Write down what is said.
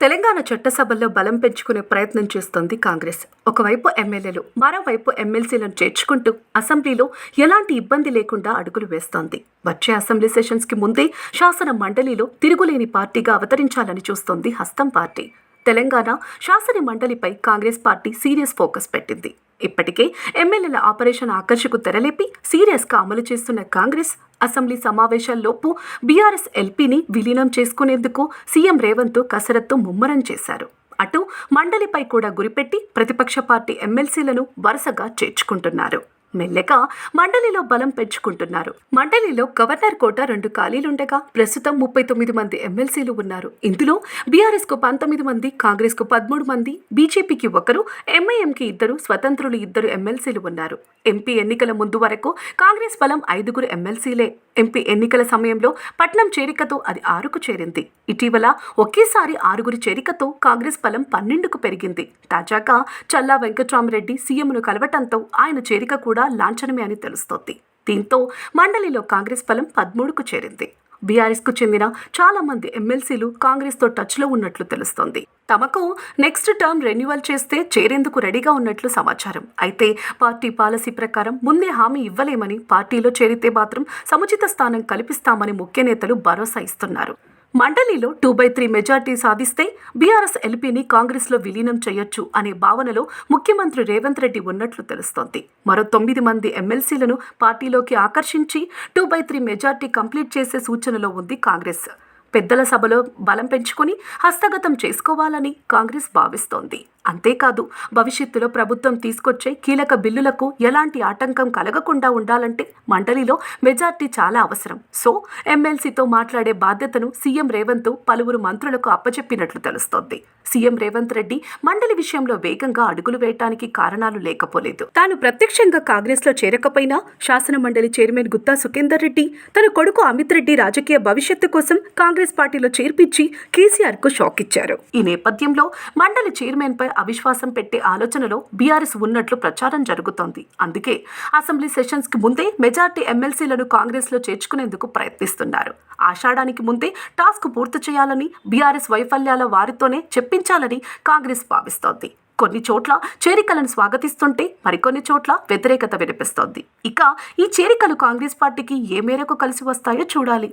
తెలంగాణ చట్టసభల్లో బలం పెంచుకునే ప్రయత్నం చేస్తోంది కాంగ్రెస్. ఒకవైపు ఎమ్మెల్యేలు మరోవైపు ఎమ్మెల్సీలను చేర్చుకుంటూ అసెంబ్లీలో ఎలాంటి ఇబ్బంది లేకుండా అడుగులు వేస్తోంది. వచ్చే అసెంబ్లీ సెషన్స్కి ముందే శాసన మండలిలో తిరుగులేని పార్టీగా అవతరించాలని చూస్తోంది హస్తం పార్టీ. తెలంగాణ శాసన మండలిపై కాంగ్రెస్ పార్టీ సీరియస్ ఫోకస్ పెట్టింది. ఇప్పటికే ఎమ్మెల్యేల ఆపరేషన్ ఆకర్షకు తెరలేపి సీరియస్గా అమలు చేస్తున్న కాంగ్రెస్ అసెంబ్లీ సమావేశాల్లోపు బీఆర్ఎస్ ఎల్పీని విలీనం చేసుకునేందుకు సీఎం రేవంత్ కసరత్తు ముమ్మరం చేశారు. అటు మండలిపై కూడా గురిపెట్టి ప్రతిపక్ష పార్టీ ఎమ్మెల్సీలను వరుసగా చేర్చుకుంటున్నారు. మెల్లగా మండలిలో బలం పెంచుకుంటున్నారు. మండలిలో గవర్నర్ కోట రెండు ఖాళీలుండగా ప్రస్తుతం ముప్పై తొమ్మిది మంది ఎమ్మెల్సీలు ఉన్నారు. ఇందులో బీఆర్ఎస్కు పంతొమ్మిది మంది కాంగ్రెస్కు పదమూడు మంది బీజేపీకి ఒకరు ఎంఐఎంకి ఇద్దరు స్వతంత్రులు ఇద్దరు ఎమ్మెల్సీలు ఉన్నారు. ఎంపీ ఎన్నికల ముందు వరకు కాంగ్రెస్ బలం ఐదుగురు ఎమ్మెల్సీలే. ఎంపీ ఎన్నికల సమయంలో పట్నం చేరికతో అది ఆరుకు చేరింది. ఇటీవల ఒకేసారి ఆరుగురి చేరికతో కాంగ్రెస్ బలం పన్నెండుకు పెరిగింది. తాజాగా చల్లా వెంకట్రామరెడ్డి సీఎంను కలవటంతో ఆయన చేరిక కూడా లాంఛనమే అని తెలుస్తోంది. దీంతో మండలిలో కాంగ్రెస్ బలం పదమూడుకు చేరింది. బీఆర్ఎస్కు చెందిన చాలా మంది ఎమ్మెల్సీలు కాంగ్రెస్తో టచ్లో ఉన్నట్లు తెలుస్తోంది. తమకు నెక్స్ట్ టర్మ్ రెన్యువల్ చేస్తే చేరేందుకు రెడీగా ఉన్నట్లు సమాచారం. అయితే పార్టీ పాలసీ ప్రకారం ముందే హామీ ఇవ్వలేమని పార్టీలో చేరితే మాత్రం సముచిత స్థానం కల్పిస్తామని ముఖ్య నేతలు భరోసా ఇస్తున్నారు. మండలిలో టూ బై త్రీ మెజార్టీ సాధిస్తే బీఆర్ఎస్ ఎల్పీని కాంగ్రెస్లో విలీనం చేయొచ్చు అనే భావనలో ముఖ్యమంత్రి రేవంత్ రెడ్డి ఉన్నట్లు తెలుస్తోంది. మరో తొమ్మిది మంది ఎమ్మెల్సీలను పార్టీలోకి ఆకర్షించి two by three majority complete చేసే సూచనలో ఉంది కాంగ్రెస్. పెద్దల సభలో బలం పెంచుకుని హస్తగతం చేసుకోవాలని కాంగ్రెస్ భావిస్తోంది. అంతేకాదు భవిష్యత్తులో ప్రభుత్వం తీసుకొచ్చే కీలక బిల్లులకు ఎలాంటి ఆటంకం కలగకుండా ఉండాలంటే మండలిలో మెజార్టీ చాలా అవసరం. సో ఎమ్మెల్సీతో మాట్లాడే బాధ్యతను సీఎం రేవంత్ పలువురు మంత్రులకు అప్పచెప్పినట్లు తెలుస్తోంది. సీఎం రేవంత్ రెడ్డి మండలి విషయంలో వేగంగా అడుగులు వేయటానికి కారణాలు లేకపోలేదు. తాను ప్రత్యక్షంగా కాంగ్రెస్లో చేరకపోయినా శాసన మండలి చైర్మన్ గుత్తా సుఖేందర్ రెడ్డి తన కొడుకు అమిత్ రెడ్డి రాజకీయ భవిష్యత్తు కోసం కాంగ్రెస్ పార్టీలో చేర్పించి కేసీఆర్కు షాక్ ఇచ్చారు ఈ నేపథ్యంలో మండలి చైర్మన్ పై అవిశ్వాసం పెట్టే ఆలోచనలో బీఆర్ఎస్ ఉన్నట్లు ప్రచారం జరుగుతోంది. అందుకే అసెంబ్లీ సెషన్స్కి ముందే మెజార్టీ ఎమ్మెల్సీలను కాంగ్రెస్లో చేర్చుకునేందుకు ప్రయత్నిస్తున్నారు. ఆషాఢానికి ముందే టాస్క్ పూర్తి చేయాలని బీఆర్ఎస్ వైఫల్యాల వారితోనే చెప్పించాలని కాంగ్రెస్ భావిస్తోంది. కొన్ని చోట్ల చేరికలను స్వాగతిస్తుంటే మరికొన్ని చోట్ల వ్యతిరేకత వినిపిస్తోంది. ఇక ఈ చేరికలు కాంగ్రెస్ పార్టీకి ఏ మేరకు కలిసి వస్తాయో చూడాలి.